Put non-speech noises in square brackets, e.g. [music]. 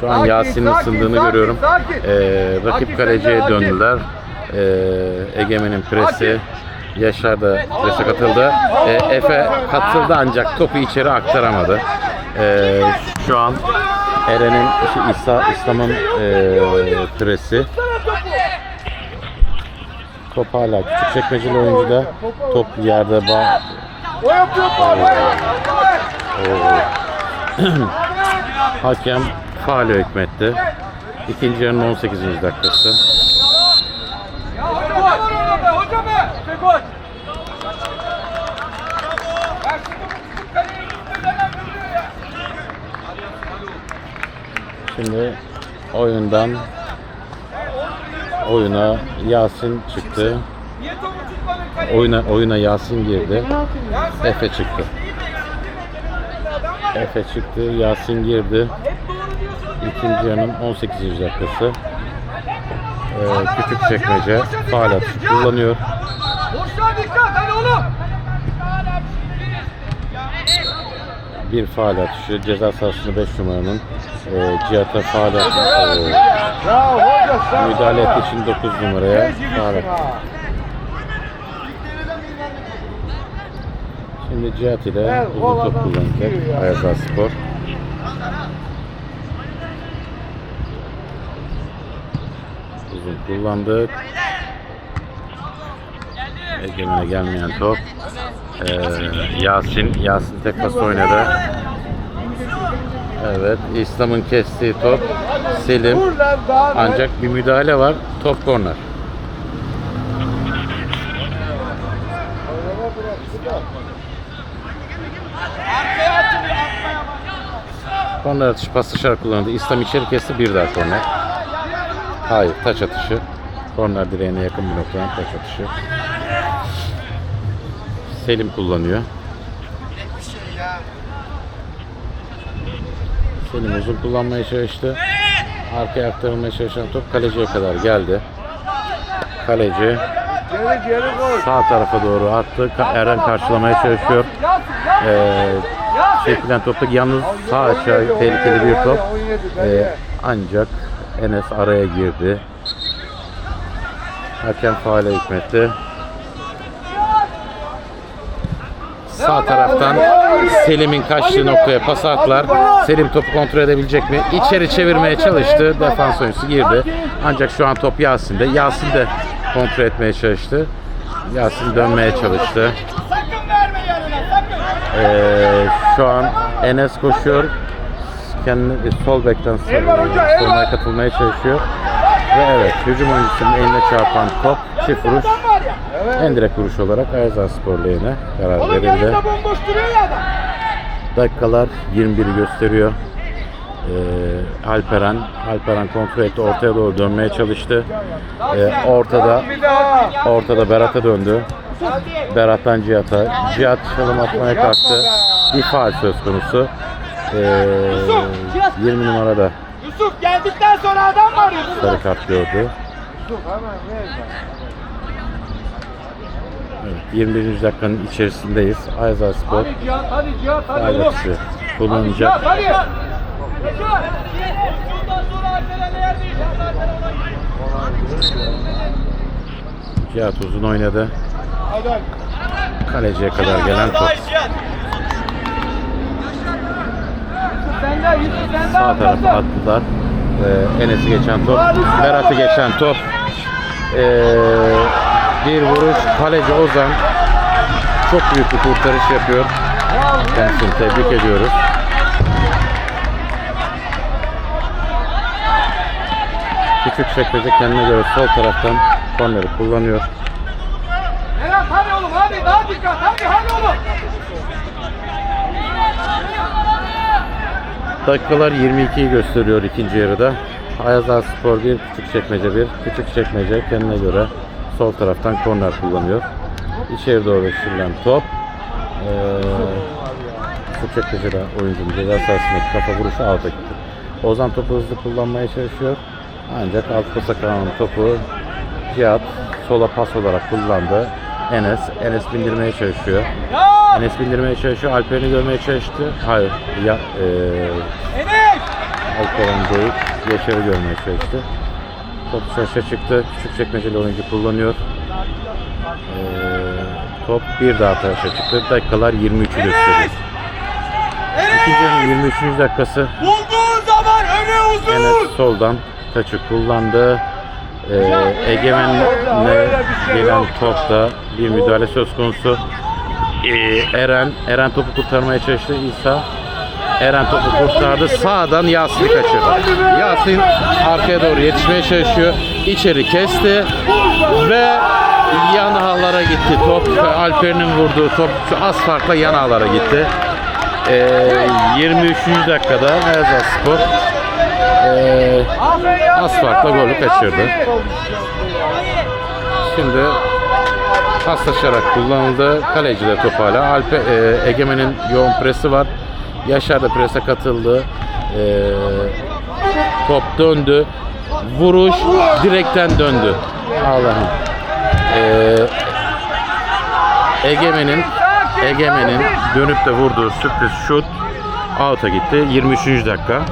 Şu an Yasin'in ısındığını görüyorum. Ee, rakip kaleciye döndüler. Ee, Egemen'in presi. Yaşar da prese katıldı. Ee, Efe katıldı ancak topu içeri aktaramadı. Ee, şu an Eren'in İsa, İslam'ın ee, presi. Top hala küçük çekmeceli oyuncuda. Top yerde bağ, bu. [clears throat] Hakem faal hükmetti. İkinci yarının 18. dakikası. Şimdi oyundan oyuna Yasin çıktı. Oyuna oyuna Yasin girdi. Efe çıktı. Efe çıktı, Yasin girdi. İkinci yarının 18. dakikası. Ee, küçük çekmece atışı kullanıyor. Boşluğa dikkat hadi oğlum. Bir faal atışı ceza sahasında 5 numaranın e, Cihat'a faal atışı sen. müdahale ettiği için 9 numaraya faal. Şimdi Cihat ile uzun top kullanacak. Ayazar Spor. Uzun kullandık. Egemen'e gelmeyen top. Ee, Yasin, Yasin tek pas oynadı. Evet, İslam'ın kestiği top. Selim. Ancak bir müdahale var. Top korner. Korner atışı pas dışarı kullanıldı. İslam içeri kesti bir daha korner. Hayır taç atışı. Korner direğine yakın bir noktadan taç atışı. Selim kullanıyor. Selim uzun kullanmaya çalıştı. Arkaya aktarılmaya çalışan top kaleciye kadar geldi. Kaleci sağ tarafa doğru attı. Eren karşılamaya çalışıyor. Ee, çekilen topta yalnız sağ aşağı tehlikeli bir top. Ee, ancak Enes araya girdi. Hakem faale hükmetti. Sağ taraftan Selim'in kaçtığı noktaya pas attılar. Selim topu kontrol edebilecek mi? İçeri çevirmeye çalıştı. Defans oyuncusu girdi. Ancak şu an top Yasin'de. Yasin de kontrol etmeye çalıştı. Yasin dönmeye çalıştı. Ee, şu an Enes koşuyor. Kendi sol bekten savunmaya katılmaya çalışıyor. Ve evet hücum oyuncusunun eline çarpan top çift vuruş. Adam var ya. En direkt vuruş olarak Ayazar Spor lehine karar verildi. Dakikalar 21'i gösteriyor. Ee, Alperen, Alperen kontrol etti. Ortaya doğru dönmeye çalıştı. Ee, ortada Bir ortada Berat'a döndü. Berat'tan Cihat'a. Cihat çalım atmaya kalktı. Bir faal söz konusu. Ee, 20 numarada Yusuf geldikten sonra adam var Yusuf. sarı kart gördü. Yusuf hemen ver. Evet, 21. dakikanın içerisindeyiz. Ayazar Spor Hadi Cihat hadi Cihat hadi oğlum. Cihat kullanacak. hadi. Cihat. Şundan sonra Alperen'e yer değişir zaten ona. Cihat uzun oynadı. Hadi hadi. Kaleciye kadar gelen top. Sağ tarafa attılar. Ee, Enes'i geçen top. Berat'ı geçen top. Ee, bir vuruş. Kaleci Ozan çok büyük bir kurtarış yapıyor. Kendisini tebrik ediyoruz. Küçük çekmece kendine göre sol taraftan korneri kullanıyor. Berat hadi oğlum hadi daha dikkat hadi hadi oğlum. Dakikalar 22'yi gösteriyor ikinci yarıda. Ayazar Spor 1, küçük çekmece 1. Küçük çekmece kendine göre sol taraftan korner kullanıyor. İçeri doğru şişirilen top. Ee, küçük çekmecede oyuncunun ceza sahasındaki kafa vuruşu alta gitti. Ozan topu hızlı kullanmaya çalışıyor. Ancak alt pasa kalan topu Cihat sola pas olarak kullandı. Enes, Enes bindirmeye çalışıyor. Enes bindirmeye çalışıyor. Alper'i görmeye çalıştı. Hayır. Ya, e, Enes. Eren Deyik Yaşar'ı görmeye çalıştı. Top saçta çıktı. Küçük çekmeceli oyuncu kullanıyor. Ee, top bir daha taşa çıktı. Dakikalar 23'ü gösteriyor. İkinci yarının 23. dakikası Bulduğun zaman öne uzun. Enes soldan taçı kullandı. Ee, Egemen'le gelen topta bir müdahale söz konusu. Ee, Eren, Eren topu kurtarmaya çalıştı. İsa Eren topu kurtardı. Sağdan Yasin'i kaçırdı. Yasin arkaya doğru yetişmeye çalışıyor. İçeri kesti ve yan ağlara gitti. Top Alper'in vurduğu top az farkla yan ağlara gitti. Ee, 23. dakikada Ayazar Spor ee, ya. Az farkla golü kaçırdı. Şimdi paslaşarak kullanıldı. Kaleci de top hala. Alpe, e, Egemen'in yoğun presi var. Yaşar da prese katıldı. E, top döndü. Vuruş direkten döndü. Allah'ım. E, Egemen'in Egemen'in dönüp de vurduğu sürpriz şut out'a gitti. 23. dakika.